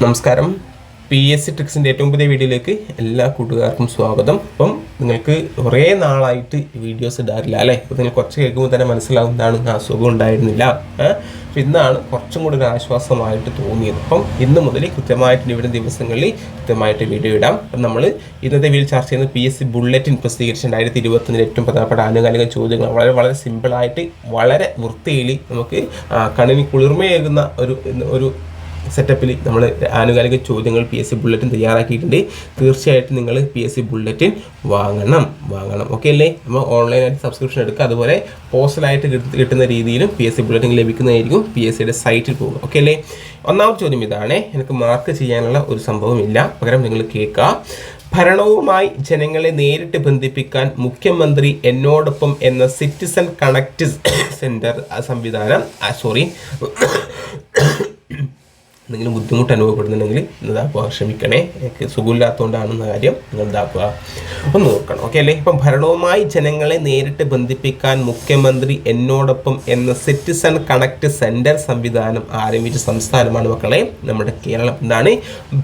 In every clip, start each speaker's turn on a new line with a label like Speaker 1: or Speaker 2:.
Speaker 1: നമസ്കാരം. P S C ട്രിക്സിന്റെ ഏറ്റവും പുതിയ വീഡിയോയിലേക്ക് എല്ലാ കൂട്ടുകാർക്കും സ്വാഗതം. അപ്പം നിങ്ങൾക്ക് കുറേ നാളായിട്ട് വീഡിയോസ് ഇടാറില്ല അല്ലേ? അപ്പോൾ നിങ്ങൾ കുറച്ച് കേൾക്കുമ്പോൾ തന്നെ മനസ്സിലാവുന്നതാണ് ആ സുഖം ഉണ്ടായിരുന്നില്ല. അപ്പം അപ്പോൾ ഇന്നാണ് കുറച്ചും കൂടി ഒരു ആശ്വാസമായിട്ട് തോന്നിയത്. അപ്പം ഇന്ന് മുതൽ കൃത്യമായിട്ട് ഇവിടെ ദിവസങ്ങളിൽ കൃത്യമായിട്ട് വീഡിയോ ഇടാം. അപ്പം നമ്മൾ ഇന്നത്തെ വീഡിയോ ചർച്ച ചെയ്യുന്നത് പി എസ് സി ബുള്ളറ്റിൻ പ്രസിദ്ധീകരിച്ച രണ്ടായിരത്തി ഇരുപത്തൊന്നിൽ ഏറ്റവും പ്രധാനപ്പെട്ട ആനുകാലിക ചോദ്യങ്ങൾ. വളരെ വളരെ സിമ്പിളായിട്ട് വളരെ വൃത്തിയിൽ നമുക്ക് കണ്ണിന് കുളിർമയേകുന്ന ഒരു ഒരു സെറ്റപ്പിൽ നമ്മൾ ആനുകാലിക ചോദ്യങ്ങൾ പി എസ് സി ബുള്ളറ്റിൻ തയ്യാറാക്കിയിട്ടുണ്ട്. തീർച്ചയായിട്ടും നിങ്ങൾ പി എസ് സി ബുള്ളറ്റിൻ വാങ്ങണം. വാങ്ങണം. ഓക്കെ അല്ലേ? നമ്മൾ ഓൺലൈനായിട്ട് സബ്സ്ക്രിപ്ഷൻ എടുക്കുക. അതുപോലെ പോസ്റ്റലായിട്ട് കിട്ടുന്ന രീതിയിലും പി എസ് സി ബുള്ളറ്റിൻ ലഭിക്കുന്നതായിരിക്കും പി എസ് സിയുടെ സൈറ്റിൽ പോകുക. ഓക്കെ അല്ലേ? ഒന്നാമത്തെ ചോദ്യം ഇതാണ്. എനിക്ക് മാർക്ക് ചെയ്യാനുള്ള ഒരു സംഭവമില്ല. പകരം നിങ്ങൾ കേൾക്കുക ഭരണവുമായി ജനങ്ങളെ നേരിട്ട് ബന്ധിപ്പിക്കാൻ മുഖ്യമന്ത്രി എന്നോടൊപ്പം എന്ന സിറ്റിസൺ കണക്ട് സെന്റർ സംവിധാനം സോറി എന്തെങ്കിലും ബുദ്ധിമുട്ട് അനുഭവപ്പെടുന്നുണ്ടെങ്കിൽ ഇതാക്കുക ക്ഷമിക്കണേ എനിക്ക് സുഖമില്ലാത്തതുകൊണ്ടാണെന്ന കാര്യം നിങ്ങൾ ഇതാക്കുക ഒന്ന് നോക്കണം. ഓക്കെ അല്ലേ? ഇപ്പം ഭരണവുമായി ജനങ്ങളെ നേരിട്ട് ബന്ധിപ്പിക്കാൻ മുഖ്യമന്ത്രി എന്നോടൊപ്പം എന്ന സിറ്റിസൺ കണക്ട് സെന്റർ സംവിധാനം ആരംഭിച്ച സംസ്ഥാനമാണ് മക്കളെ നമ്മുടെ കേരളം. എന്താണ്?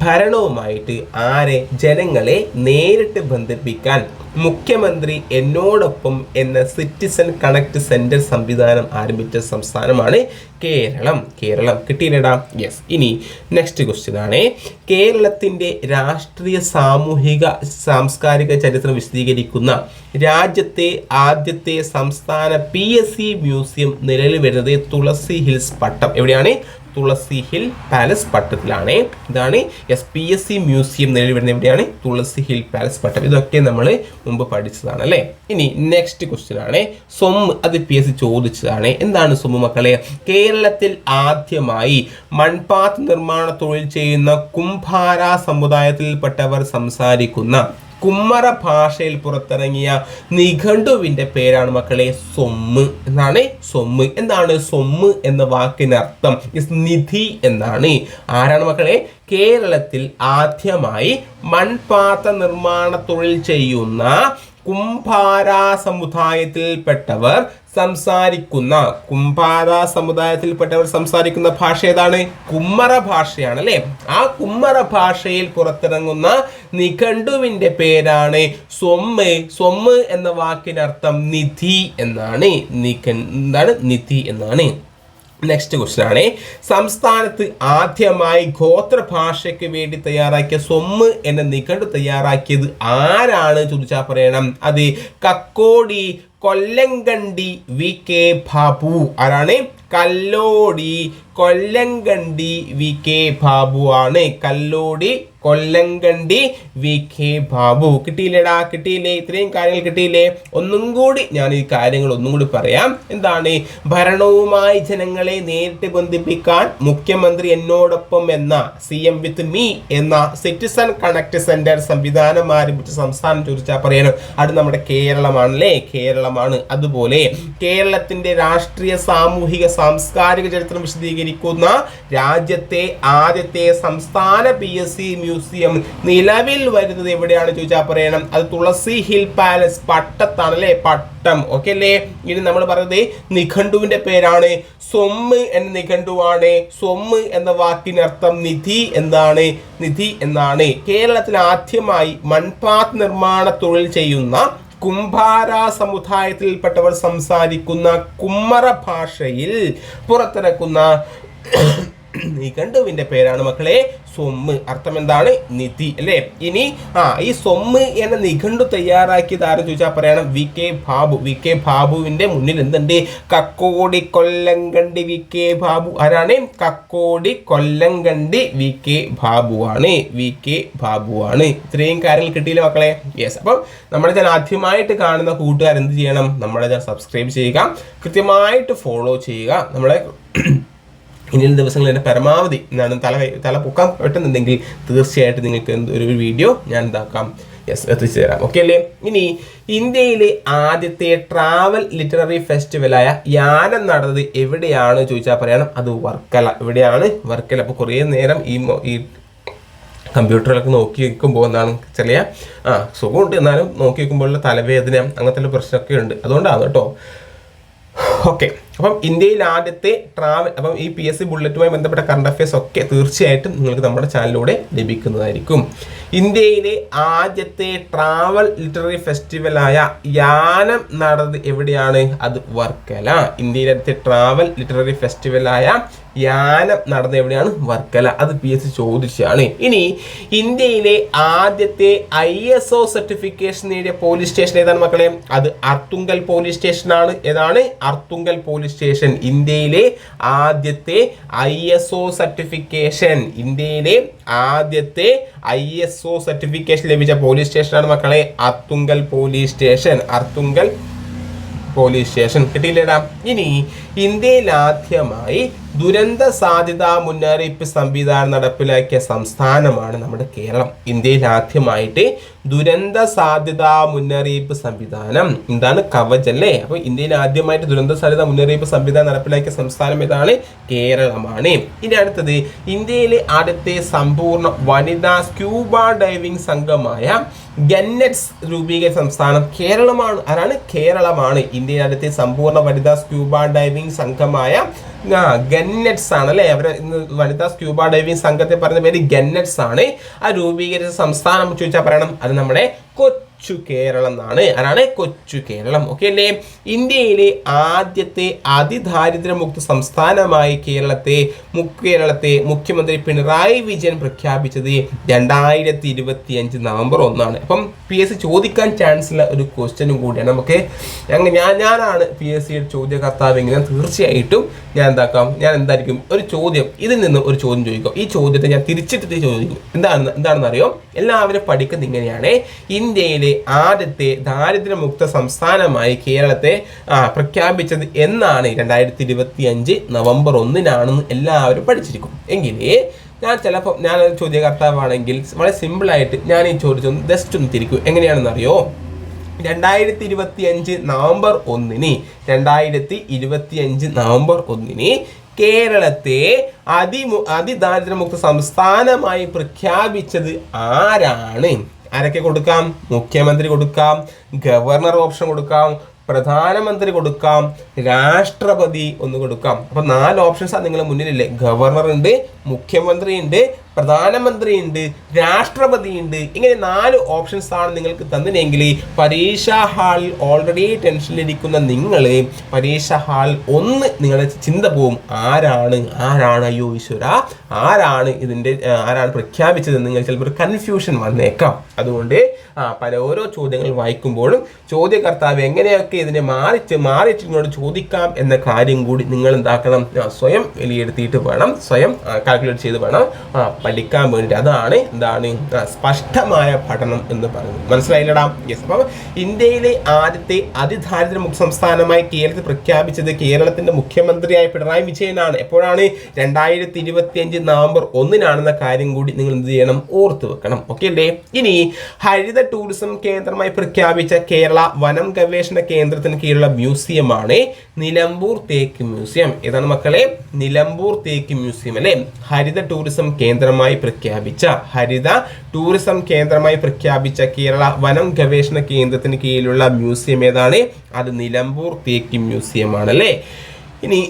Speaker 1: ഭരണവുമായിട്ട് ആരെ ജനങ്ങളെ നേരിട്ട് ബന്ധിപ്പിക്കാൻ മുഖ്യമന്ത്രി എന്നോടൊപ്പം എന്ന സിറ്റിസൺ കണക്ട് സെന്റർ സംവിധാനം ആരംഭിച്ച സംസ്ഥാനമാണ് കേരളം. കേരളം കിട്ടിയില്ലടാ? യെസ് ഇനി നെക്സ്റ്റ് ക്വസ്റ്റ്യൻ ആണ്. കേരളത്തിന്റെ രാഷ്ട്രീയ സാമൂഹിക സാംസ്കാരിക ചരിത്രം വിശദീകരിക്കുന്ന രാജ്യത്തെ ആദ്യത്തെ സംസ്ഥാന പി എസ് സി മ്യൂസിയം നിലവിൽ വരുന്നത് തുളസി ഹിൽസ് പട്ടം. എവിടെയാണ്? തുളസി ഹിൽ പാലസ് പട്ടത്തിലാണ്. ഇതാണ് S P S C museum നിലവിൽ വരുന്നത്. എവിടെയാണ്? Thulasi hill palace Pattom. ഇതൊക്കെ നമ്മൾ മുമ്പ് പഠിച്ചതാണ് അല്ലേ ഇനി നെക്സ്റ്റ് ക്വസ്റ്റ്യൻ ആണ്. സ്വം അത് പി എസ് സി ചോദിച്ചതാണ്. എന്താണ് സ്വം മക്കളെ? കേരളത്തിൽ ആദ്യമായി മൺപാത്ത് നിർമ്മാണ തൊഴിൽ ചെയ്യുന്ന കുംഭാര സമുദായത്തിൽപ്പെട്ടവർ സംസാരിക്കുന്ന കുമ്മറ ഭാഷയിൽ പുറത്തിറങ്ങിയ നിഘണ്ടുവിന്റെ പേരാണ് മക്കളെ സൊമ്മ്. എന്നാണ് സൊമ്മ്. എന്താണ് സൊമ്മ് എന്ന വാക്കിനർത്ഥം? നിധി എന്നാണ്. ആരാണ് മക്കളെ? കേരളത്തിൽ ആദ്യമായി മൺപാത്ര നിർമ്മാണ തൊഴിൽ ചെയ്യുന്ന കുംഭാര സമുദായത്തിൽപ്പെട്ടവർ സംസാരിക്കുന്ന കുംഭാര സമുദായത്തിൽപ്പെട്ടവർ സംസാരിക്കുന്ന ഭാഷ ഏതാണ്? കുമ്മറ ഭാഷയാണ് അല്ലേ ആ കുമ്മറ ഭാഷയിൽ പുറത്തിറങ്ങുന്ന നിഘണ്ടുവിന്റെ പേരാണ് സ്വമ്മ്. സ്വമ്മ് എന്ന വാക്കിനർത്ഥം നിധി എന്നാണ്. നിഘ എന്താണ്? നിധി എന്നാണ്. നെക്സ്റ്റ് ക്വസ്റ്റ്യൻ ആണ്. സംസ്ഥാനത്ത് ആദ്യമായി ഗോത്രഭാഷയ്ക്ക് വേണ്ടി തയ്യാറാക്കിയ സ്വമ്മ് എന്ന നിഘണ്ടു തയ്യാറാക്കിയത് ആരാണ് ചോദിച്ചാൽ പറയണം. അത് കക്കോടി കൊല്ലങ്കണ്ടി വി കെ ബാബു ആരാണ്? കല്ലോടി കൊല്ലങ്കണ്ടി വി കെ ബാബു ആണ്. കല്ലോടി കൊല്ലങ്കണ്ടി വി കെ ബാബു കിട്ടിയില്ലേടാ? കിട്ടിയില്ലേ? ഇത്രയും കാര്യങ്ങൾ കിട്ടിയില്ലേ? ഒന്നും കൂടി ഞാൻ ഈ കാര്യങ്ങൾ ഒന്നും കൂടി പറയാം. എന്താണ്? ഭരണവുമായി ജനങ്ങളെ നേരിട്ട് ബന്ധിപ്പിക്കാൻ മുഖ്യമന്ത്രി എന്നോടൊപ്പം എന്ന സി എം വിത്ത് മീ എന്ന സിറ്റിസൺ കണക്ട് സെന്റർ സംവിധാനം ആരംഭിച്ച സംസ്ഥാനം ചോദിച്ചാൽ പറയണം. അത് നമ്മുടെ കേരളമാണല്ലേ? കേരളമാണ് അതുപോലെ കേരളത്തിന്റെ രാഷ്ട്രീയ സാമൂഹിക സാംസ്കാരിക ചരിത്രം വിശദീകരിക്കുന്ന രാജ്യത്തെ ആദ്യത്തെ സംസ്ഥാന പി എസ് സി മ്യൂസിയം നിലവിൽ വരുന്നത് എവിടെയാണ് ചോദിച്ചാൽ പറയണം. അത് തുളസി ഹിൽ പാലസ് പട്ടത്താണ് പട്ടം. ഓക്കെ അല്ലേ? ഇനി നമ്മൾ പറയുന്നത് നിഘണ്ടുവിന്റെ പേരാണ്. സ്വമ്മ് എന്ന നിഘണ്ടുവാണ്. സ്വമ്മ് എന്ന വാക്കിനർത്ഥം നിധി എന്താണ്? നിധി എന്നാണ്. കേരളത്തിൽ ആദ്യമായി മൺപാത്ത് നിർമ്മാണ തൊഴിൽ ചെയ്യുന്ന കുംഭാര സമുദായത്തിൽപ്പെട്ടവർ സംസാരിക്കുന്ന കുമ്മറ ഭാഷയിൽ പുറത്തിറക്കുന്ന നിഘണ്ടുവിന്റെ പേരാണ് മക്കളെ സൊമ്മ്. അർത്ഥം എന്താണ് നിധി അല്ലേ? ഇനി ആ ഈ സൊമ്മ് എന്ന നിഘണ്ടു തയ്യാറാക്കിയത് ആരും ചോദിച്ചാൽ പറയണം. V K Babu. V K ബാബുവിന്റെ മുന്നിൽ എന്തുണ്ട്? കക്കോടി കൊല്ലങ്കണ്ടി വി കെ ബാബു ആരാണ്? കക്കോടി കൊല്ലങ്കണ്ടി വി കെ ബാബു ആണ്. വി കെ ബാബു ആണ്. ഇത്രയും കാര്യങ്ങൾ കിട്ടിയില്ല മക്കളെ? യെസ് അപ്പം നമ്മുടെ ചാനൽ ആദ്യമായിട്ട് കാണുന്ന കൂട്ടുകാർ എന്ത് ചെയ്യണം? നമ്മുടെ ചാനൽ സബ്സ്ക്രൈബ് ചെയ്യുക. കൃത്യമായിട്ട് ഫോളോ ചെയ്യുക. നമ്മളെ ഇനിയുള്ള ദിവസങ്ങളിൽ എന്റെ പരമാവധി എന്താണ് തല തല പൊക്കാൻ പറ്റുന്നുണ്ടെങ്കിൽ തീർച്ചയായിട്ടും നിങ്ങൾക്ക് ഒരു വീഡിയോ ഞാൻ ഇതാക്കാം. യെസ് എത്തിച്ചു തരാം. ഓക്കെ അല്ലേ? ഇനി ഇന്ത്യയിലെ ആദ്യത്തെ ട്രാവൽ ലിറ്റററി ഫെസ്റ്റിവലായ യാനം നടന്നത് എവിടെയാണ് ചോദിച്ചാൽ പറയണം. അത് വർക്കല. എവിടെയാണ് വർക്കല. അപ്പോൾ കുറേ നേരം ഈ ഈ കമ്പ്യൂട്ടറിലൊക്കെ നോക്കി നിൽക്കുമ്പോൾ എന്താണ് ചെറിയ ആ സുഖമുണ്ട്. എന്നാലും നോക്കി നിൽക്കുമ്പോഴുള്ള തലവേദന അങ്ങനത്തെ പ്രശ്നമൊക്കെ ഉണ്ട്. അതുകൊണ്ടാണ് കേട്ടോ. ഓക്കെ അപ്പം ഇന്ത്യയിൽ ആദ്യത്തെ ട്രാവൽ അപ്പം ഈ പി എസ് സി ബുള്ളറ്റുമായി ബന്ധപ്പെട്ട കറണ്ട് അഫയേഴ്സ് ഒക്കെ തീർച്ചയായിട്ടും നിങ്ങൾക്ക് നമ്മുടെ ചാനലിലൂടെ ലഭിക്കുന്നതായിരിക്കും. ഇന്ത്യയിലെ ആദ്യത്തെ ട്രാവൽ ലിറ്റററി ഫെസ്റ്റിവലായ യാനം നടന്നത് എവിടെയാണ്? അത് വർക്കല. ഇന്ത്യയിലെ ആദ്യത്തെ ട്രാവൽ ലിറ്റററി ഫെസ്റ്റിവലായ യാനം നടന്നത് എവിടെയാണ്? വർക്കല. അത് പി എസ് സി ചോദിച്ചാണ് ഇനി ഇന്ത്യയിലെ ആദ്യത്തെ ഐ എസ് ഒ സർട്ടിഫിക്കേഷൻ നേടിയ പോലീസ് സ്റ്റേഷൻ ഏതാണ് മക്കളെ? അത് അർത്തുങ്കൽ പോലീസ് സ്റ്റേഷനാണ് ഏതാണ്? അർത്തുങ്കൽ പോലീസ് സ്റ്റേഷൻ ഇന്ത്യയിലെ ആദ്യത്തെ ഐ എസ് ഒ സർട്ടിഫിക്കേഷൻ ഇന്ത്യയിലെ ആദ്യത്തെ ഐ എസ് ഒ സർട്ടിഫിക്കേഷൻ ലഭിച്ച പോലീസ് സ്റ്റേഷനാണ് മക്കളെ. Arthunkal police station Arthunkal police station കിട്ടിയില്ലേടാ? ഇനി ഇന്ത്യയിൽ ആദ്യമായി ദുരന്ത സാധ്യതാ മുന്നറിയിപ്പ് സംവിധാനം നടപ്പിലാക്കിയ സംസ്ഥാനമാണ് നമ്മുടെ കേരളം. ഇന്ത്യയിൽ ആദ്യമായിട്ട് ദുരന്ത സാധ്യതാ മുന്നറിയിപ്പ് സംവിധാനം എന്താണ്? കവച് അല്ലേ? അപ്പോൾ ഇന്ത്യയിൽ ആദ്യമായിട്ട് ദുരന്ത സാധ്യതാ മുന്നറിയിപ്പ് സംവിധാനം നടപ്പിലാക്കിയ സംസ്ഥാനം ഏതാണ്? കേരളമാണ്. ഇനി അടുത്തത് ഇന്ത്യയിലെ ആദ്യത്തെ സമ്പൂർണ വനിതാ സ്ക്യൂബ ഡൈവിംഗ് സംഘമായ ഗന്നറ്റ്സ് രൂപീകരിച്ച സംസ്ഥാനം കേരളമാണ്. ആരാണ്? കേരളമാണ്. ഇന്ത്യയിലെ ആദ്യത്തെ സമ്പൂർണ വനിതാ സ്ക്യൂബ ഡൈവിംഗ് സംഘമായ ആ ഗന്നറ്റ്സ് ആണ് അല്ലേ? അവർ ഇന്ന് വനിതാ സ്ക്യൂബ ഡൈവിംഗ് സംഘത്തെ പറയുന്ന പേര് ഗന്നറ്റ്സ് ആണ്. ആ രൂപീകരിച്ച സംസ്ഥാനം ചോദിച്ചാൽ പറയണം. അത് നമ്മുടെ കൊച്ചു കേരളം എന്നാണ്. ആരാണ്? കൊച്ചു കേരളം. ഓക്കെ അല്ലേ? ഇന്ത്യയിലെ ആദ്യത്തെ അതിദാരിദ്ര്യമുക്ത സംസ്ഥാനമായി കേരളത്തെ കേരളത്തെ മുഖ്യമന്ത്രി പിണറായി വിജയൻ പ്രഖ്യാപിച്ചത് രണ്ടായിരത്തി ഇരുപത്തി അഞ്ച് നവംബർ ഒന്നാണ്. അപ്പം പി എസ് സി ചോദിക്കാൻ ചാൻസ് ഉള്ള ഒരു ക്വസ്റ്റ്യനും കൂടിയാണ്. നമുക്ക് ഞങ്ങൾ ഞാൻ ഞാനാണ് പി എസ് സിയുടെ ചോദ്യകർത്താവെങ്കിലും തീർച്ചയായിട്ടും ഞാൻ എന്താക്കാം? ഞാൻ എന്തായിരിക്കും? ഒരു ചോദ്യം. ഇതിൽ നിന്ന് ഒരു ചോദ്യം ചോദിക്കും. ഈ ചോദ്യത്തെ ഞാൻ തിരിച്ചിട്ട് ചോദിക്കും. എന്താണ് എന്താണെന്ന് അറിയോ എല്ലാവരും പഠിക്കുന്നത് ഇങ്ങനെയാണ്. ഇന്ത്യയിലെ ആദ്യത്തെ ദാരിദ്ര്യമുക്ത സംസ്ഥാനമായി കേരളത്തെ പ്രഖ്യാപിച്ചത് എന്നാണ് രണ്ടായിരത്തി ഇരുപത്തി അഞ്ച് നവംബർ ഒന്നിനാണെന്ന് എല്ലാവരും പഠിച്ചിരിക്കും. എങ്കിലേ ഞാൻ ചിലപ്പോൾ ഞാൻ ചോദ്യകർത്താവാണെങ്കിൽ വളരെ സിമ്പിളായിട്ട് ഞാൻ ഈ ചോദിച്ചൊന്ന് ജസ്റ്റ് ഒന്ന് തിരിക്കും. എങ്ങനെയാണെന്ന് അറിയോ രണ്ടായിരത്തി ഇരുപത്തി അഞ്ച് നവംബർ ഒന്നിന് രണ്ടായിരത്തി ഇരുപത്തി അഞ്ച് നവംബർ ഒന്നിന് കേരളത്തെ അതിമു അതിദാരിദ്ര്യമുക്ത സംസ്ഥാനമായി പ്രഖ്യാപിച്ചത് ആരാണ്? ആരൊക്കെ കൊടുക്കാം? മുഖ്യമന്ത്രി കൊടുക്കാം ഗവർണർ ഓപ്ഷൻ കൊടുക്കാം പ്രധാനമന്ത്രി കൊടുക്കാം രാഷ്ട്രപതി ഒന്ന് കൊടുക്കാം. അപ്പൊ നാല് ഓപ്ഷൻസ് നിങ്ങളുടെ മുന്നിലില്ലേ. ഗവർണർ ഉണ്ട് മുഖ്യമന്ത്രി ഉണ്ട് പ്രധാനമന്ത്രി ഉണ്ട് രാഷ്ട്രപതി ഉണ്ട് ഇങ്ങനെ നാല് ഓപ്ഷൻസ് ആണ് നിങ്ങൾക്ക് തന്നിനെങ്കിൽ പരീക്ഷാ ഹാളിൽ ഓൾറെഡി ടെൻഷനിലിരിക്കുന്ന നിങ്ങൾ പരീക്ഷാ ഹാൾ ഒന്ന് നിങ്ങളുടെ ചിന്ത പോവും ആരാണ് ആരാണ് അയ്യോ ഈശ്വര ആരാണ് ഇതിന്റെ ആരാണ് പ്രഖ്യാപിച്ചത് നിങ്ങൾ ചിലപ്പോൾ ഒരു കൺഫ്യൂഷൻ വന്നേക്കാം. അതുകൊണ്ട് ആ പല ഓരോ ചോദ്യങ്ങൾ വായിക്കുമ്പോഴും ചോദ്യകർത്താവ് എങ്ങനെയൊക്കെ ഇതിനെ മാറിച്ച് മാറിച്ച് നിങ്ങളോട് ചോദിക്കാം എന്ന കാര്യം കൂടി നിങ്ങൾ എന്താക്കണം സ്വയം വിലയിരുത്തിയിട്ട് വേണം സ്വയം കാൽക്കുലേറ്റ് ചെയ്ത് വേണം പഠിക്കാൻ വേണ്ടി അതാണ് എന്താണ് സ്പഷ്ടമായ പഠനം എന്ന് പറയുന്നത്. മനസ്സിലായില്ലടാ? യെസ് അപ്പം ഇന്ത്യയിലെ ആദ്യത്തെ അതിദാരിദ്ര്യമുക്ത സംസ്ഥാനമായി കേരളത്തിൽ പ്രഖ്യാപിച്ചത് കേരളത്തിന്റെ മുഖ്യമന്ത്രിയായ പിണറായി വിജയനാണ്. എപ്പോഴാണ്? രണ്ടായിരത്തി ഇരുപത്തി അഞ്ച് നവംബർ ഒന്നിനാണെന്ന കാര്യം കൂടി നിങ്ങൾ എന്ത് ചെയ്യണം? ഓർത്തു വെക്കണം. ഓക്കെ അല്ലേ? ഇനി ഹരിത ടൂറിസം കേന്ദ്രമായി പ്രഖ്യാപിച്ച കേരള വനം ഗവേഷണ കേന്ദ്രത്തിന് കീഴിലുള്ള മ്യൂസിയമാണ് നിലമ്പൂർ തേക്ക് മ്യൂസിയം. ഏതാണ് മക്കളെ? നിലമ്പൂർ തേക്ക് മ്യൂസിയം അല്ലേ? ഹരിത ടൂറിസം കേന്ദ്രമായി പ്രഖ്യാപിച്ച ഹരിത ടൂറിസം കേന്ദ്രമായി പ്രഖ്യാപിച്ച കേരള വനം ഗവേഷണ കേന്ദ്രത്തിന് കീഴിലുള്ള മ്യൂസിയം ഏതാണ്? അത് നിലമ്പൂർ തേക്കി മ്യൂസിയം ആണല്ലേ ഇനി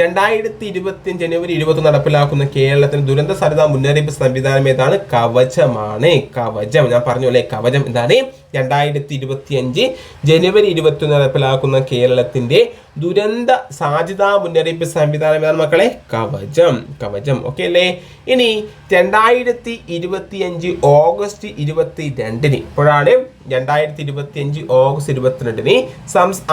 Speaker 1: രണ്ടായിരത്തി ഇരുപത്തി ജനുവരി ഇരുപത്തി നടപ്പിലാക്കുന്ന കേരളത്തിന് ദുരന്ത സാധ്യതാ മുന്നറിയിപ്പ് സംവിധാനം ഏതാണ്? കവചമാണ്. കവചം. ഞാൻ പറഞ്ഞു അല്ലേ കവചം എന്താണ്? രണ്ടായിരത്തി ഇരുപത്തി അഞ്ച് ജനുവരി ഇരുപത്തി നടപ്പിലാക്കുന്ന കേരളത്തിന്റെ ദുരന്ത സാധ്യതാ മുന്നറിയിപ്പ് സംവിധാനം ഏതാണ് മക്കളെ? കവചം. കവചം. ഓക്കെ അല്ലേ? ഇനി രണ്ടായിരത്തി ഇരുപത്തി അഞ്ച് ഓഗസ്റ്റ് ഇരുപത്തി രണ്ടിന് ഇപ്പോഴാണ് രണ്ടായിരത്തി ഇരുപത്തി അഞ്ച് ഓഗസ്റ്റ് ഇരുപത്തിരണ്ടിന്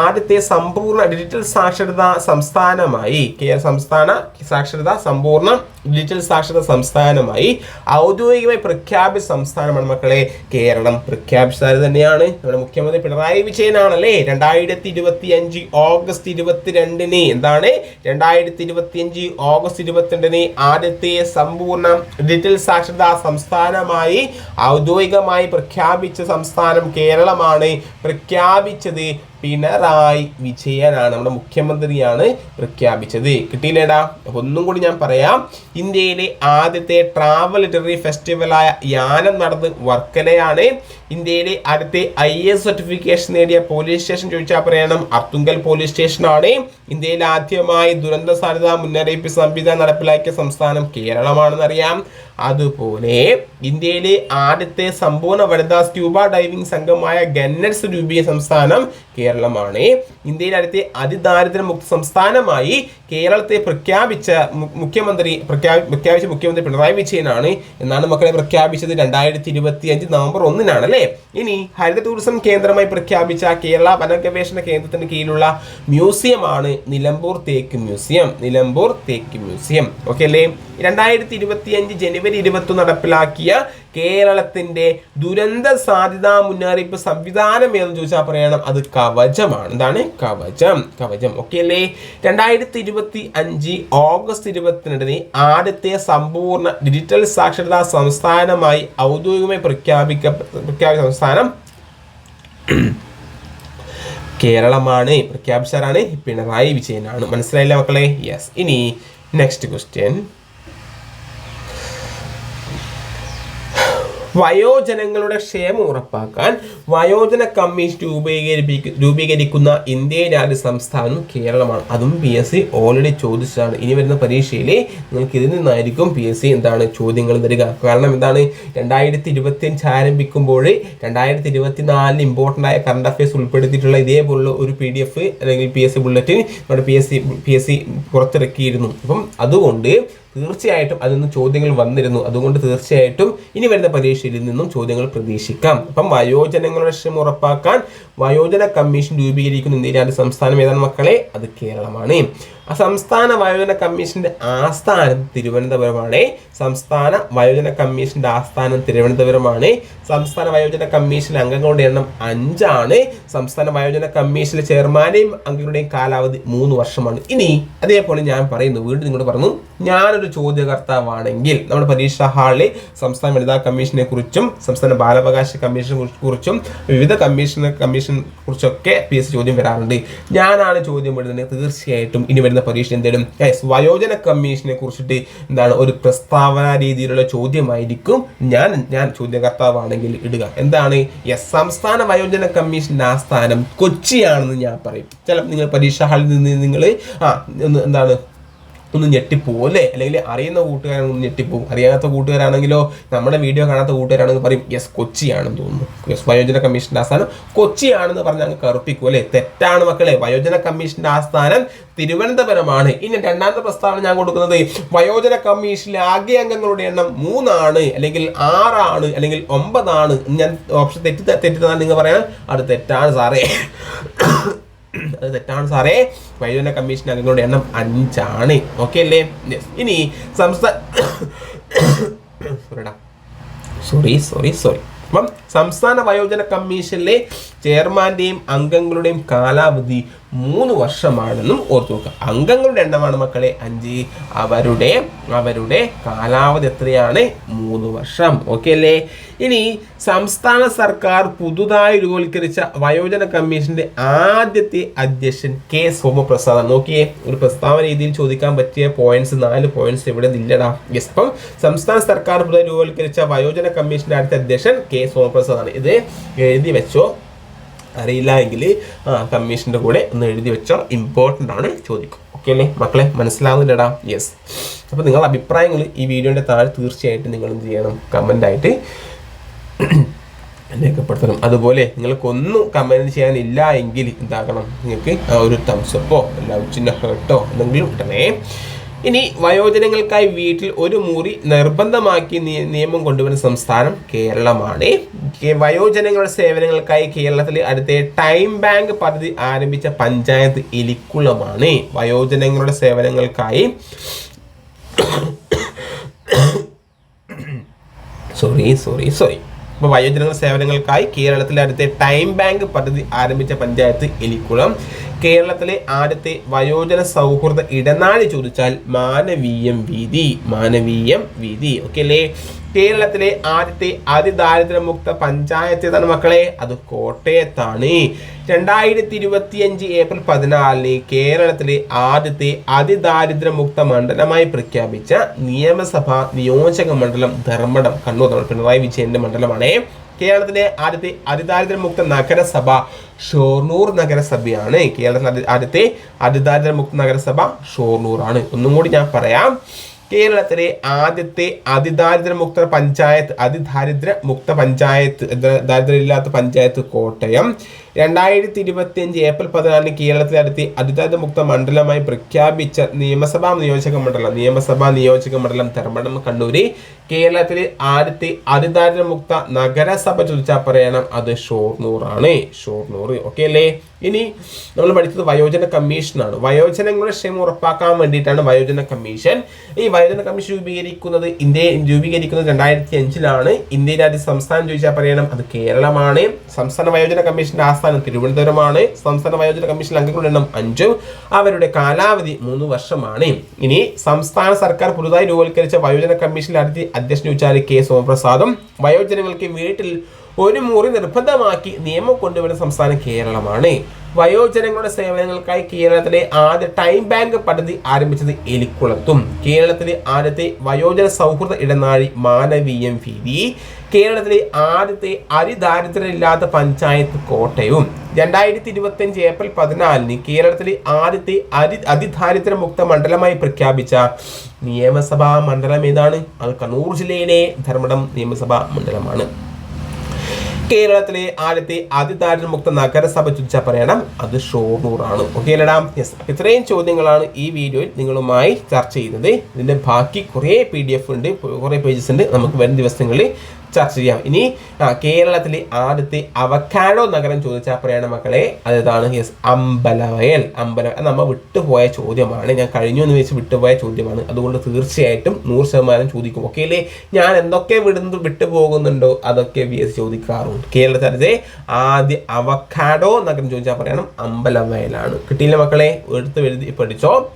Speaker 1: ആദ്യത്തെ സമ്പൂർണ ഡിജിറ്റൽ സാക്ഷരതാ സംസ്ഥാനമായി. കേരള സംസ്ഥാന സാക്ഷരതാ സമ്പൂർണ ഡിജിറ്റൽ സാക്ഷരത സംസ്ഥാനമായി ഔദ്യോഗികമായി പ്രഖ്യാപിച്ച സംസ്ഥാനമാണ് മക്കളെ കേരളം. പ്രഖ്യാപിച്ചത് തന്നെയാണ്? നമ്മുടെ മുഖ്യമന്ത്രി പിണറായി വിജയനാണല്ലേ? രണ്ടായിരത്തി ഇരുപത്തി അഞ്ച് ഓഗസ്റ്റ് ഇരുപത്തിരണ്ടിന് എന്താണ്? രണ്ടായിരത്തി ഇരുപത്തി അഞ്ച് ഓഗസ്റ്റ് ഇരുപത്തിരണ്ടിന് ആദ്യത്തെ സമ്പൂർണ ഡിജിറ്റൽ സാക്ഷരതാ സംസ്ഥാനമായി ഔദ്യോഗികമായി പ്രഖ്യാപിച്ച സംസ്ഥാനം കേരളമാണ്. പ്രഖ്യാപിച്ചത് പിണറായി വിജയനാണ്. നമ്മുടെ മുഖ്യമന്ത്രിയാണ് പ്രഖ്യാപിച്ചത്. കിട്ടിയില്ലേടാ? ഒന്നും കൂടി ഞാൻ പറയാം. ഇന്ത്യയിലെ ആദ്യത്തെ ട്രാവൽ ലിറ്റററി ഫെസ്റ്റിവലായ യാനം നടന്ന് വർക്കലയാണ്. ഇന്ത്യയിലെ ആദ്യത്തെ ഐ എസ് സർട്ടിഫിക്കേഷൻ നേടിയ പോലീസ് സ്റ്റേഷൻ ചോദിച്ചാൽ പറയണം അർത്തുങ്കൽ പോലീസ് സ്റ്റേഷനാണ് ഇന്ത്യയിൽ ആദ്യമായി ദുരന്ത സാധ്യതാ മുന്നറിയിപ്പ് സംവിധാനം നടപ്പിലാക്കിയ സംസ്ഥാനം കേരളമാണെന്നറിയാം. അതുപോലെ ഇന്ത്യയിലെ ആദ്യത്തെ സമ്പൂർണ വനിതാ സ്ക്യൂബ ഡൈവിംഗ് സംഘമായ ഗന്നറ്റ്സ് രൂപീയ സംസ്ഥാനം കേരളമാണ്. ഇന്ത്യയിലെ അടുത്ത അതിദാരിദ്ര്യമുക്ത സംസ്ഥാനമായി കേരളത്തെ പ്രഖ്യാപിച്ച മുഖ്യമന്ത്രി പ്രഖ്യാപി പ്രഖ്യാപിച്ച മുഖ്യമന്ത്രി പിണറായി വിജയനാണ്. എന്നാണ് മക്കളെ പ്രഖ്യാപിച്ചത് രണ്ടായിരത്തി ഇരുപത്തി അഞ്ച് നവംബർ ഒന്നിനാണ് അല്ലേ ഇനി ഹരിത ടൂറിസം കേന്ദ്രമായി പ്രഖ്യാപിച്ച കേരള വനഗവേഷണ കേന്ദ്രത്തിന് കീഴിലുള്ള മ്യൂസിയമാണ് നിലമ്പൂർ തേക്ക് മ്യൂസിയം. നിലമ്പൂർ തേക്ക് മ്യൂസിയം. ഓക്കെ അല്ലേ? രണ്ടായിരത്തി ഇരുപത്തി അഞ്ച് ജനുവരി ഇരുപത്തി നടപ്പിലാക്കിയ കേരളത്തിന്റെ ദുരന്ത സാധ്യതാ മുന്നറിയിപ്പ് സംവിധാനം ഏതെന്ന് ചോദിച്ചാൽ പറയണം? അത് കവചമാണ്. എന്താണ്? കവചം. കവചം. ഓക്കെ അല്ലേ? രണ്ടായിരത്തി ഇരുപത്തി അഞ്ച് ഓഗസ്റ്റ് ഇരുപത്തിരണ്ടിന് ആദ്യത്തെ സമ്പൂർണ ഡിജിറ്റൽ സാക്ഷരതാ സംസ്ഥാനമായി ഔദ്യോഗികമായി പ്രഖ്യാപിക്ക പ്രഖ്യാപിച്ച സംസ്ഥാനം കേരളമാണ്. പ്രഖ്യാപിച്ചാരാണ് പിണറായി വിജയനാണ്. മനസ്സിലായില്ല മക്കളെ? യെസ് ഇനി നെക്സ്റ്റ് ക്വസ്റ്റ്യൻ വയോജനങ്ങളുടെ ക്ഷേമം ഉറപ്പാക്കാൻ വയോജന കമ്മീഷൻ രൂപീകരിപ്പിക്ക രൂപീകരിക്കുന്ന ഇന്ത്യയിലെ ആദ്യ സംസ്ഥാനം കേരളമാണ്. അതും പി എസ് സി ഓൾറെഡി ചോദിച്ചതാണ്. ഇനി വരുന്ന പരീക്ഷയിൽ നിങ്ങൾക്ക് ഇതിൽ നിന്നായിരിക്കും പി എസ് സി എന്താണ് ചോദ്യങ്ങൾ തരിക. കാരണം എന്താണ്? രണ്ടായിരത്തി ഇരുപത്തി അഞ്ച് ആരംഭിക്കുമ്പോൾ രണ്ടായിരത്തി ഇരുപത്തി നാലിന് ഇമ്പോർട്ടന്റ് ആയ കറണ്ട് അഫയേഴ്സ് ഉൾപ്പെടുത്തിയിട്ടുള്ള ഇതേപോലുള്ള ഒരു പി ഡി എഫ് അല്ലെങ്കിൽ പി എസ് സി ബുള്ളറ്റിൻ നമ്മുടെ P S C P S C പുറത്തിറക്കിയിരുന്നു. അപ്പം അതുകൊണ്ട് തീർച്ചയായിട്ടും അതിൽ നിന്ന് ചോദ്യങ്ങൾ വന്നിരുന്നു. അതുകൊണ്ട് തീർച്ചയായിട്ടും ഇനി വരുന്ന പരീക്ഷയിൽ നിന്നും ചോദ്യങ്ങൾ പ്രതീക്ഷിക്കാം. അപ്പം വയോജനങ്ങളുടെ ക്ഷമ ഉറപ്പാക്കാൻ വയോജന കമ്മീഷൻ രൂപീകരിക്കുന്ന. ഇന്ത്യയിലെ സംസ്ഥാനം ഏതാണ് മക്കളെ? അത് കേരളമാണ്. സംസ്ഥാന വയോജന കമ്മീഷന്റെ ആസ്ഥാനം തിരുവനന്തപുരമാണ്. സംസ്ഥാന വയോജന കമ്മീഷന്റെ ആസ്ഥാനം തിരുവനന്തപുരമാണ്. സംസ്ഥാന വയോജന കമ്മീഷനിലെ അംഗങ്ങളുടെ എണ്ണം അഞ്ചാണ്. സംസ്ഥാന വയോജന കമ്മീഷനിലെ ചെയർമാനെയും അംഗങ്ങളുടെയും കാലാവധി മൂന്ന് വർഷമാണ്. ഇനി അതേപോലെ ഞാൻ പറയുന്നു. വീണ്ടും നിങ്ങളോട് പറഞ്ഞു ഞാനൊരു ചോദ്യകർത്താവാണെങ്കിൽ നമ്മുടെ പരീക്ഷാ ഹാളിൽ സംസ്ഥാന വനിതാ കമ്മീഷനെ കുറിച്ചും സംസ്ഥാന ബാലാവകാശ കമ്മീഷനെ കുറിച്ചും വിവിധ കമ്മീഷനെ കമ്മീഷൻ കുറിച്ചൊക്കെ പി എസ് ചോദ്യം വരാറുണ്ട്. ഞാനാണ് ചോദ്യം വിടുന്നത് തീർച്ചയായിട്ടും ഇനി വരുന്ന പരീക്ഷ എന്തേലും വയോജന കമ്മീഷനെ കുറിച്ചിട്ട് എന്താണ് ഒരു പ്രസ്താവന രീതിയിലുള്ള ചോദ്യമായിരിക്കും ഞാൻ ഞാൻ ചോദ്യകർത്താവാണെങ്കിൽ ഇടുക. എന്താണ്? യെസ് സംസ്ഥാന വയോജന കമ്മീഷന്റെ ആസ്ഥാനം കൊച്ചിയാണെന്ന് ഞാൻ പറയും. ചിലപ്പോൾ നിങ്ങൾ പരീക്ഷാ ഹാളിൽ നിന്ന് നിങ്ങൾ ആ എന്താണ് ഒന്ന് ഞെട്ടിപ്പോവും അല്ലേ അല്ലെങ്കിൽ അറിയുന്ന കൂട്ടുകാരാണെങ്കിൽ ഞെട്ടിപ്പോവും അറിയാത്ത കൂട്ടുകാരാണെങ്കിലോ നമ്മുടെ വീഡിയോ കാണാത്ത കൂട്ടുകാരാണെങ്കിൽ പറയും യെസ് കൊച്ചിയാണെന്ന് തോന്നുന്നു യെസ് വയോജന കമ്മീഷന്റെ ആസ്ഥാനം കൊച്ചിയാണെന്ന് പറഞ്ഞ് അങ്ങ് കറുപ്പിക്കും അല്ലേ തെറ്റാണ് മക്കളെ വയോജന കമ്മീഷന്റെ ആസ്ഥാനം തിരുവനന്തപുരമാണ് ഇനി രണ്ടാമത്തെ പ്രസ്താവന ഞാൻ കൊടുക്കുന്നത് വയോജന കമ്മീഷനിലെ ആകെ അംഗങ്ങളുടെ എണ്ണം മൂന്നാണ് അല്ലെങ്കിൽ ആറാണ് അല്ലെങ്കിൽ ഒമ്പതാണ് ഞാൻ ഓപ്ഷൻ തെറ്റി തെറ്റി തന്നാൽ നിങ്ങൾ പറയാൻ അത് തെറ്റാണ് സാറേ അത് തെറ്റാണ് സാറേ. വൈദ്യുത കമ്മീഷൻ അംഗങ്ങളുടെ എണ്ണം അഞ്ചാണ്. ഓക്കെ അല്ലേ? ഇനി സംസ്ഥാന സോറി സോറി സോറി അപ്പം സംസ്ഥാന വയോജന കമ്മീഷനിലെ ചെയർമാന്റെയും അംഗങ്ങളുടെയും കാലാവധി മൂന്ന് വർഷമാണെന്നും ഓർത്തു നോക്കുക അംഗങ്ങളുടെ എണ്ണമാണ് മക്കളെ. അഞ്ച് അവരുടെ അവരുടെ കാലാവധി എത്രയാണ്? മൂന്ന് വർഷം. ഓക്കെ അല്ലേ? ഇനി സംസ്ഥാന സർക്കാർ പുതുതായി രൂപവൽക്കരിച്ച വയോജന കമ്മീഷന്റെ ആദ്യത്തെ അധ്യക്ഷൻ കെ സോമപ്രസാദ് നോക്കിയേ ഒരു പ്രസ്താവന രീതിയിൽ ചോദിക്കാൻ പറ്റിയ പോയിന്റ്സ് നാല് പോയിന്റ്സ് ഇവിടെ യെസ് അപ്പം സംസ്ഥാന സർക്കാർ പുതുതായി രൂപവൽക്കരിച്ച വയോജന കമ്മീഷന്റെ അടുത്ത അധ്യക്ഷൻ കെ സോമപ്രസാദ് ആണ് ഇത് എഴുതി വെച്ചോ? അറിയില്ല എങ്കിൽ കമ്മീഷന്റെ കൂടെ ഒന്ന് എഴുതി വെച്ചോ ഇമ്പോർട്ടന്റ് ആണ് ചോദിക്കും. ഓക്കെ അല്ലേ? മക്കളെ മനസ്സിലാവുന്നില്ലടാ? യെസ് അപ്പോൾ നിങ്ങളുടെ അഭിപ്രായങ്ങൾ ഈ വീഡിയോന്റെ താഴെ തീർച്ചയായിട്ടും നിങ്ങൾ എന്ത് ചെയ്യണം? കമന്റായിട്ട് രേഖപ്പെടുത്തണം. അതുപോലെ നിങ്ങൾക്കൊന്നും കമന്റ് ചെയ്യാനില്ല എങ്കിൽ എന്താക്കണം? നിങ്ങൾക്ക് ഒരു തംസപ്പോ അല്ല ഉച്ചിന്റെ ഹേർട്ടോ എന്തെങ്കിലും ഇടണേ. ഇനി വയോജനങ്ങൾക്കായി വീട്ടിൽ ഒരു മുറി നിർബന്ധമാക്കി നിയമം കൊണ്ടുവരുന്ന സംസ്ഥാനം കേരളമാണ്. വയോജനങ്ങളുടെ സേവനങ്ങൾക്കായി കേരളത്തിൽ അടുത്ത ടൈം ബാങ്ക് പദ്ധതി ആരംഭിച്ച പഞ്ചായത്ത് എലിക്കുളമാണ് വയോജനങ്ങളുടെ സേവനങ്ങൾക്കായി സോറി സോറി സോറി അപ്പോൾ വയോജനങ്ങൾ സേവനങ്ങൾക്കായി കേരളത്തിലെ അടുത്ത ടൈം ബാങ്ക് പദ്ധതി ആരംഭിച്ച പഞ്ചായത്ത് എലിക്കുളം. കേരളത്തിലെ ആദ്യത്തെ വയോജന സൗഹൃദ ഇടനാഴി ചോദിച്ചാൽ മാനവീയം വീതി മാനവീയം വീതി. ഓക്കെ അല്ലേ? കേരളത്തിലെ ആദ്യത്തെ അതിദാരിദ്ര്യമുക്ത പഞ്ചായത്ത് ഏതാണ് മക്കളെ? അത് കോട്ടയത്താണ്. രണ്ടായിരത്തി ഇരുപത്തിയഞ്ച് ഏപ്രിൽ പതിനാലിന് കേരളത്തിലെ ആദ്യത്തെ അതിദാരിദ്ര്യമുക്ത മണ്ഡലമായി പ്രഖ്യാപിച്ച നിയമസഭാ നിയോജക മണ്ഡലം ധർമ്മടം കണ്ണൂർ പിണറായി വിജയന്റെ മണ്ഡലമാണ്. കേരളത്തിലെ ആദ്യത്തെ അതിദാരിദ്ര്യമുക്ത നഗരസഭ ഷോർണൂർ നഗരസഭയാണ്. കേരളത്തിലെ ആദ്യത്തെ അതിദാരിദ്ര്യമുക്ത നഗരസഭ ഷോർണൂറാണ്. ഒന്നും കൂടി ഞാൻ പറയാം. കേരളത്തിലെ ആദ്യത്തെ അതിദാരിദ്ര്യമുക്ത പഞ്ചായത്ത് അതിദാരിദ്ര്യമുക്ത പഞ്ചായത്ത് ദാരിദ്ര്യമില്ലാത്ത പഞ്ചായത്ത് കോട്ടയം. രണ്ടായിരത്തി ഇരുപത്തി അഞ്ച് ഏപ്രിൽ പതിനാലിന് കേരളത്തിലെ അടുത്ത് മുക്ത മണ്ഡലമായി പ്രഖ്യാപിച്ച നിയമസഭാ നിയോജക മണ്ഡലം നിയമസഭാ നിയോജക മണ്ഡലം ധർമ്മടം കണ്ണൂരി കേരളത്തിലെ ആദ്യത്തെ അതിദാരിദ്ര്യമുക്ത നഗരസഭ ചോദിച്ചാൽ പറയണം. അത് ഷോർണൂറാണ്. ഷോർണൂർ ഓക്കെ അല്ലേ? ഇനി നമ്മൾ പഠിച്ചത് വയോജന കമ്മീഷനാണ്. വയോജനങ്ങളുടെ ക്ഷേമം ഉറപ്പാക്കാൻ വേണ്ടിയിട്ടാണ് വയോജന കമ്മീഷൻ. ഈ വയോജന കമ്മീഷൻ രൂപീകരിക്കുന്നത് ഇന്ത്യ രൂപീകരിക്കുന്നത് രണ്ടായിരത്തി അഞ്ചിലാണ് ഇന്ത്യയിലെ ആദ്യ സംസ്ഥാനം ചോദിച്ചാൽ പറയണം. അത് കേരളമാണ്. സംസ്ഥാന വയോജന കമ്മീഷന്റെ ആസ്ഥാനം തിരുവനന്തപുരമാണ്. സംസ്ഥാന വയോജന കമ്മീഷൻ അംഗങ്ങളുടെ എണ്ണം അഞ്ചും. അവരുടെ കാലാവധി മൂന്ന് വർഷമാണ്. ഇനി സംസ്ഥാന സർക്കാർ പുതുതായി രൂപവൽക്കരിച്ച വയോജന കമ്മീഷനിൽ അധ്യക്ഷൻ വിചാരി കെ. സോമപ്രസാദും. വയോജനങ്ങൾക്ക് വീട്ടിൽ ഒരു മുറി നിർബന്ധമാക്കി നിയമം കൊണ്ടുവരുന്ന സംസ്ഥാനം കേരളമാണ്. വയോജനങ്ങളുടെ സേവനങ്ങൾക്കായി കേരളത്തിലെ ആദ്യ ടൈം ബാങ്ക് പദ്ധതി ആരംഭിച്ചത് എലിക്കുളത്തും. കേരളത്തിലെ ആദ്യത്തെ വയോജന സൗഹൃദ ഇടനാഴി മാനവീയം വീതി. കേരളത്തിലെ ആദ്യത്തെ അരിദാരിദ്ര്യമില്ലാത്ത പഞ്ചായത്ത് കോട്ടയവും രണ്ടായിരത്തി ഇരുപത്തിയഞ്ച് ഏപ്രിൽ പതിനാലിന് കേരളത്തിലെ ആദ്യത്തെ അരി അതിദാരിദ്ര്യമുക്ത മണ്ഡലമായി പ്രഖ്യാപിച്ച നിയമസഭാ മണ്ഡലം ഏതാണ്? അത് കണ്ണൂർ ജില്ലയിലെ ധർമ്മടം നിയമസഭാ മണ്ഡലമാണ്. കേരളത്തിലെ ആദ്യത്തെ അതിദാരിദ്ര്യമുക്ത നഗരസഭ ചോദിച്ചാൽ പറയണം. അത് ഷോർണൂറാണ്. ഓക്കെ അല്ലടാ യെസ് ഇത്രയും ചോദ്യങ്ങളാണ് ഈ വീഡിയോയിൽ നിങ്ങളുമായി ചർച്ച ചെയ്യുന്നത്. ഇതിന്റെ ബാക്കി കുറേ പി ഡി എഫ് ഉണ്ട് കുറേ പേജസ് ഉണ്ട്. നമുക്ക് വരും ദിവസങ്ങളിൽ ചർച്ച ചെയ്യാം. ഇനി കേരളത്തിലെ ആദ്യത്തെ അവക്കാഡോ നഗരം ചോദിച്ചാൽ പറയണം മക്കളെ. അതാണ് യെസ് അമ്പലവയൽ. അമ്പല നമ്മൾ വിട്ടുപോയ ചോദ്യമാണ്. ഞാൻ കഴിഞ്ഞു എന്ന് വെച്ച് വിട്ടുപോയ ചോദ്യമാണ്. അതുകൊണ്ട് തീർച്ചയായിട്ടും നൂറ് ശതമാനം ചോദിക്കും. ഓക്കെ അല്ലേ ഞാൻ എന്തൊക്കെ വിടുന്നു വിട്ടുപോകുന്നുണ്ടോ? അതൊക്കെ വി എസ് ചോദിക്കാറുണ്ട്. കേരളത്തിലെ ആദ്യ അവക്കാഡോ നഗരം ചോദിച്ചാൽ പറയണം അമ്പലവയലാണ്. കിട്ടിയില്ല മക്കളെ? എടുത്ത് എഴുതി പഠിച്ചോ.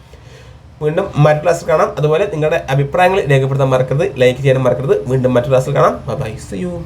Speaker 1: വീണ്ടും മറ്റു ക്ലാസ്സിൽ കാണാം. അതുപോലെ നിങ്ങളുടെ അഭിപ്രായങ്ങൾ രേഖപ്പെടുത്താൻ മറക്കരുത് ലൈക്ക് ചെയ്യാനും മറക്കരുത്. വീണ്ടും മറ്റു ക്ലാസ്സിൽ കാണാം. By C U